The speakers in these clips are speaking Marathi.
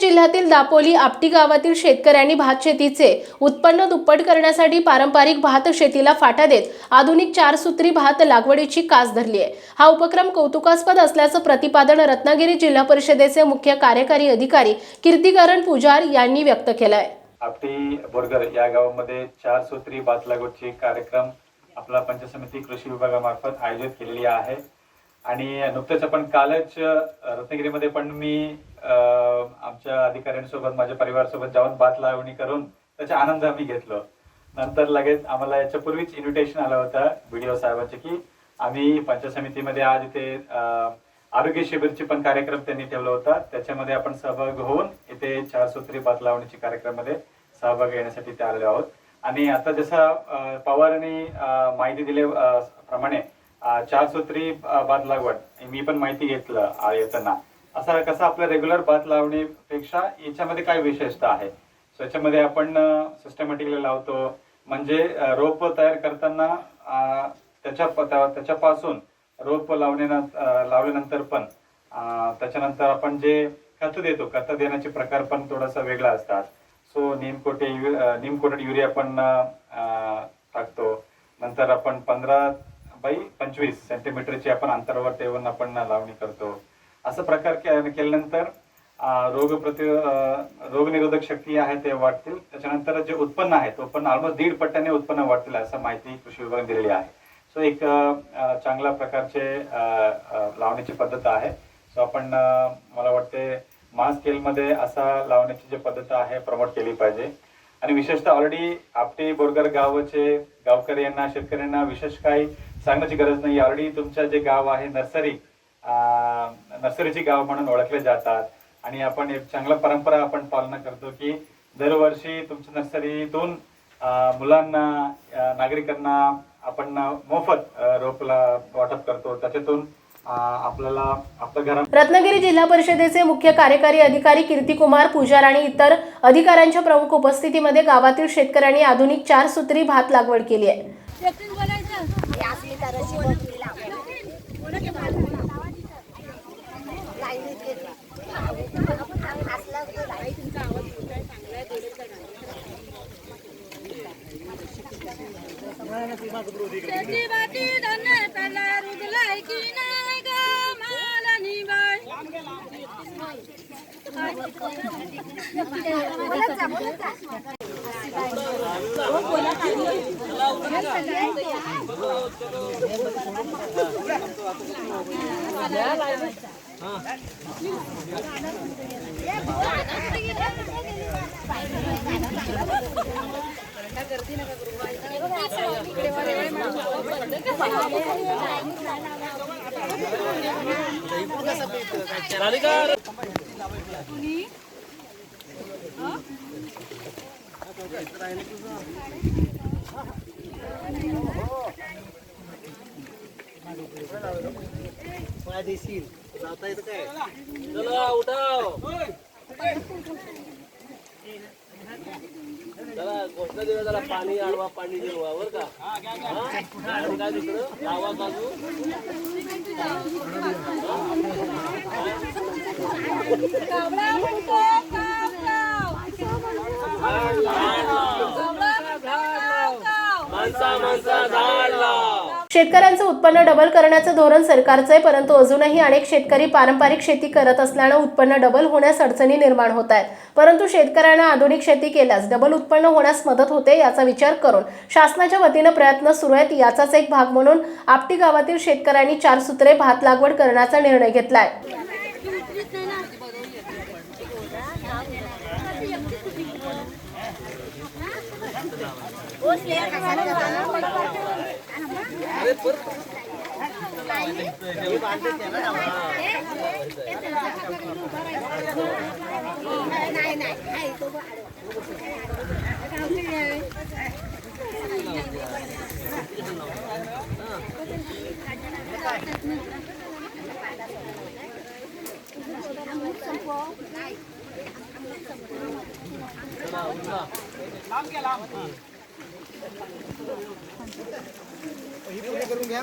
जिल्ह्यातील दापोली आपटी गावातील शेतकऱ्यांनी भात शेतीचे उत्पन्न दुप्पट करण्यासाठी पारंपरिक भात शेतीला फाटा देत आधुनिक चार सूत्री भात लागवडीची कास धरली आहे. हा उपक्रम कौतुकास्पद असल्याचं प्रतिपादन रत्नागिरी जिल्हा परिषदेचे मुख्य कार्यकारी अधिकारी कीर्तिकरण पुजार यांनी व्यक्त केलं आहे आपटी बोरगर या गावामध्ये चार सूत्री भात लागवडची कार्यक्रम आपला पंचसमिती कृषी विभागामार्फत आयोजित केलेली आहे. आणि नुकतंच आपण कालच रत्नागिरीमध्ये पण मी अ, आमच्या अधिकाऱ्यांसोबत माझ्या परिवारासोबत जाऊन भात लावणी करून त्याचा आनंद आम्ही घेतलो. नंतर लगेच आम्हाला याच्या पूर्वीच इन्व्हिटेशन आलं होतं बीडीओ साहेबांचे की आम्ही पंचसमितीमध्ये आज इथे आरोग्य शिबिरची पण कार्यक्रम त्यांनी ठेवला होता. त्याच्यामध्ये आपण सहभाग होऊन इथे चार सूत्री भात लावणीची कार्यक्रमामध्ये सहभाग घेण्यासाठी ते आलेलो आहोत. आणि आता जसं पवारांनी माहिती दिले प्रमाणे चार सूत्री अ, भात लागवड. मी पण माहिती घेतलं येताना. असा कसं आपल्या रेग्युलर भात लावणीपेक्षा याच्यामध्ये काय विशेषता आहे? सो याच्यामध्ये आपण सिस्टमॅटिकली लावतो. म्हणजे रोप तयार करताना त्याच्या त्याच्यापासून रोप लावण्यानं लावल्यानंतर पण त्याच्यानंतर आपण जे खत देतो खत देण्याचे प्रकार पण थोडासा वेगळा असतात. सो निमकोटे यु- नीमकोटेड युरिया पण टाकतो. नंतर आपण पंधरा बाय पंचवीस सेंटीमीटरची आपण अंतरावर ठेवून आपण लावणी करतो. असं प्रकार के- केल्यानंतर रोग प्रति रोगनिरोधक शक्ती आहे ते वाढतील. त्याच्यानंतर जे उत्पन्न आहे ते उत्पन्न ऑलमोस्ट दीड पट्ट्याने उत्पन्न वाढतील असं माहिती कृषी विभागाने दिलेली आहे. सो एक चांगल्या प्रकारचे लावण्याची पद्धत आहे. सो आपण मला वाटते मास स्केलमध्ये असा लावण्याची जी पद्धत आहे प्रमोट केली पाहिजे. आणि विशेषतः ऑलरेडी आपटे बोरगर गावाचे गावकरी यांना शेतकऱ्यांना विशेष काही सांगण्याची गरज नाही. ऑलरेडी तुमचं जे गाव आहे नर्सरी नर्सरीची गाव म्हणून ओळखले जातात. आणि आपण एक चांगला परंपरा आपण पालना करतो की दरवर्षी तुमच्या नर्सरीतून मुलांना नागरिकांना आपण मोफत रोपला वाटप करतो. त्याच्यातून आपल्याला आपल्या रत्नागिरी जिल्हा परिषदेचे मुख्य कार्यकारी अधिकारी कीर्तिकुमार पुजार आणि इतर अधिकाऱ्यांच्या प्रमुख उपस्थितीमध्ये गावातील शेतकऱ्यांनी आधुनिक चार सूत्री भात लागवड केली आहे. एकटीच बोलायचं शेती बाती धन्य त्याला रुजलाय की नाही ग? मला निवड राधिका चला उठाव चला घोषणा देऊया जरा पाणी आडवा पाणी जिरवा बर का हा? आणि काय दुसरं लावा काजू कावळा म्हणतो शेतकऱ्यांचं उत्पन्न डबल करण्याचं धोरण सरकारचं आहे परंतु अजूनही अनेक शेतकरी पारंपरिक शेती करत असल्यानं उत्पन्न डबल होण्यास अडचणी निर्माण होत आहेत. परंतु शेतकऱ्यांना आधुनिक शेती केल्यास डबल उत्पन्न होण्यास मदत होते याचा विचार करून शासनाच्या वतीनं प्रयत्न सुरू आहेत. याचाच एक भाग म्हणून आपटी गावातील शेतकऱ्यांनी चार सूत्रे भात लागवड करण्याचा निर्णय घेतलाय. नाही नाही तो गावठी करून घ्या.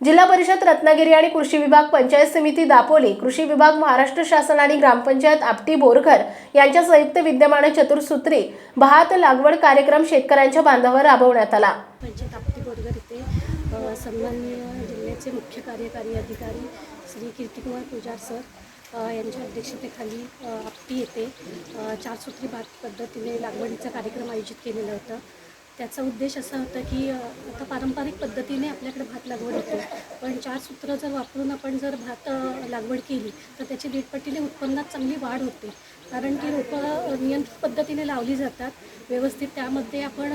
जिल्हा परिषद रत्नागिरी आणि कृषी विभाग पंचायत समिती दापोली कृषी विभाग महाराष्ट्र शासन आणि ग्रामपंचायत आपटी बोरघर यांच्या संयुक्त विद्यमाने चतुर्सूत्री भात लागवड कार्यक्रम शेतकऱ्यांच्या बांधावर राबवण्यात आला. पंचायत आपटी सन्माननीय जिल्ह्याचे मुख्य कार्यकारी अधिकारी श्री कीर्तिकुमार पुजार सर यांच्या अध्यक्षतेखाली आपटी येथे चारसूत्री भात पद्धतीने लागवडीचा कार्यक्रम आयोजित केलेला होता. त्याचा उद्देश असा होता की आता पारंपरिक पद्धतीने आपल्याकडे भात लागवड होते. पण चार सूत्र जर वापरून आपण जर भात लागवड केली तर त्याची दीडपटीने उत्पन्नात चांगली वाढ होते. कारण की रोपं नियंत्रित पद्धतीने लावली जातात. व्यवस्थित त्यामध्ये आपण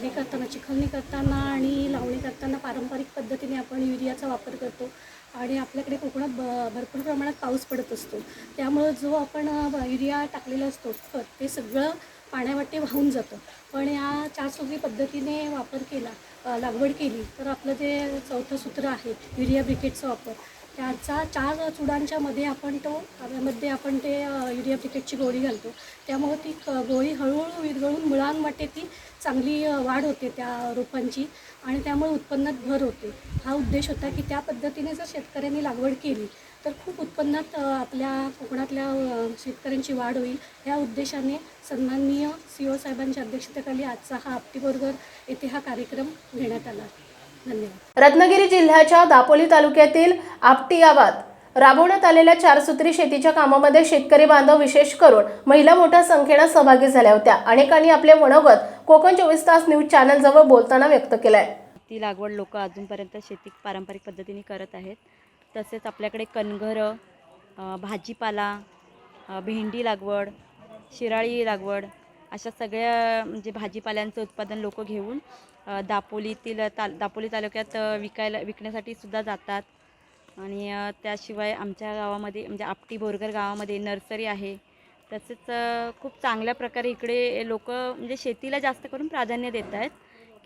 हे करताना चिखलणी करताना आणि लावणी करताना पारंपरिक पद्धतीने आपण युरियाचा वापर करतो. आणि आपल्याकडे कोकणात ब भरपूर प्रमाणात पाऊस पडत असतो. त्यामुळं जो आपण युरिया टाकलेला असतो खत ते सगळं पाण्यावाटे वाहून जातं. पण या चारसूत्री पद्धतीने वापर केला लागवड केली तर आपलं जे चौथं सूत्र आहे युरिया ब्रिकेटचा वापर त्याचा चार चुडांच्या मध्ये आपण तो मध्ये आपण ते युरिया ब्रिकेटची गोळी घालतो. त्यामुळे ती क- गोळी हळूहळू विरघळून मुळांवाटे ती चांगली वाढ होते त्या रोपांची आणि त्यामुळे उत्पन्नात भर होते. हा उद्देश होता की त्या पद्धतीने जर शेतकऱ्यांनी लागवड केली तर खूप उत्पन्नात आपल्या कोकणातल्या शेतकऱ्यांची वाढ होईल. या उद्देशाने सन्माननीय सी ओ साहेबांच्या अध्यक्षतेखाली आजचा हा आपटीबरोबर येथे हा कार्यक्रम घेण्यात आला. रत्नागिरी जिल्ह्याच्या दापोली तालुक्यातील आपटी गावात राबवण्यात आलेल्या चारसूत्री शेतीच्या कामामध्ये शेतकरी बांधव विशेष करून महिला मोठ्या संख्येनं सहभागी झाल्या होत्या. अनेकांनी आपले मनोगत कोकण चोवीस तास न्यूज चॅनलजवळ बोलताना व्यक्त केलंय. ती लागवड लोक अजूनपर्यंत शेती पारंपरिक पद्धतीने करत आहेत. तसेच आपल्याकडे कणघरं भाजीपाला भेंडी लागवड शिराळी लागवड अशा सगळ्या म्हणजे भाजीपाल्यांचं उत्पादन लोक घेऊन दापोलीतील ताल दापोली तालुक्यात विकायला विकण्यासाठी सुद्धा जातात. आणि त्याशिवाय आमच्या गावामध्ये म्हणजे आपटी बोरगर गावामध्ये नर्सरी आहे. तसेच खूप चांगल्या प्रकारे इकडे लोक म्हणजे शेतीला जास्त करून प्राधान्य देत आहेत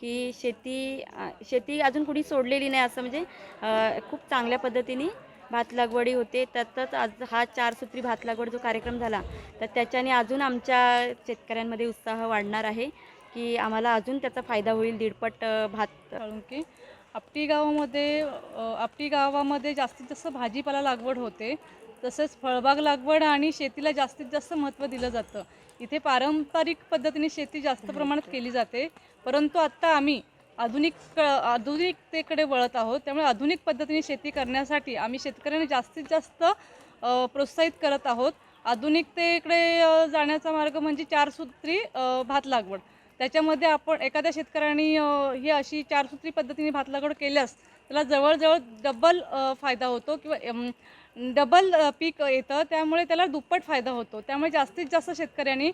की शेती शेती अजून कुणी सोडलेली नाही असं म्हणजे खूप चांगल्या पद्धतीने भात लागवडी होते. त्यातच आज हा चारसूत्री भात लागवड जो कार्यक्रम झाला तर त्याच्याने अजून आमच्या शेतकऱ्यांमध्ये उत्साह वाढणार आहे. की आम्हाला अजून त्याचा फायदा होईल दीडपट भात कारण की. आपटी गावामध्ये आपटी गावामध्ये जास्तीत जास्त भाजीपाला लागवड होते. तसेच फळबाग लागवड आणि शेतीला जास्तीत जास्त महत्त्व दिलं जातं. इथे पारंपरिक पद्धतीने शेती जास्त प्रमाणात केली जाते. परंतु आत्ता आम्ही आधुनिक क आधुनिकतेकडे वळत आहोत. त्यामुळे आधुनिक पद्धतीने शेती करण्यासाठी आम्ही शेतकऱ्यांना जास्तीत जास्त प्रोत्साहित करत आहोत. आधुनिकतेकडे जाण्याचा मार्ग म्हणजे चारसूत्री अ, भात लागवड. त्याच्यामध्ये आपण एखाद्या शेतकऱ्यांनी ही अशी चारसूत्री पद्धतीने भात लागवड केल्यास त्याला जवळजवळ डबल फायदा होतो किंवा डबल पीक येतं. त्यामुळे त्याला दुप्पट फायदा होतो. त्यामुळे जास्तीत जास्त शेतकऱ्यांनी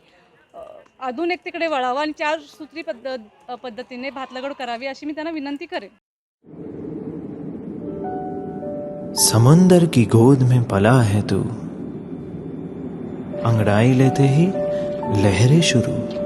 अ, आधुनिकतेकडे वळावं आणि चारसूत्री पद्ध पद्धतीने भात लागवड करावी अशी मी त्यांना विनंती करेन. समंदर की गोद में पला है तू। अंगड़ाई लेते ही लहरें शुरू।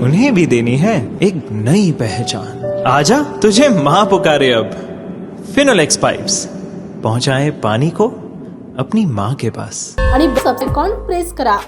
उन्हें भी देनी है एक नई पहचान। आजा, तुझे माँ पुकारे अब। फिनोलेक्स पाइप्स पहुँचाए पानी को अपनी माँ के पास। आणि सबसेकॉन प्रेस करा?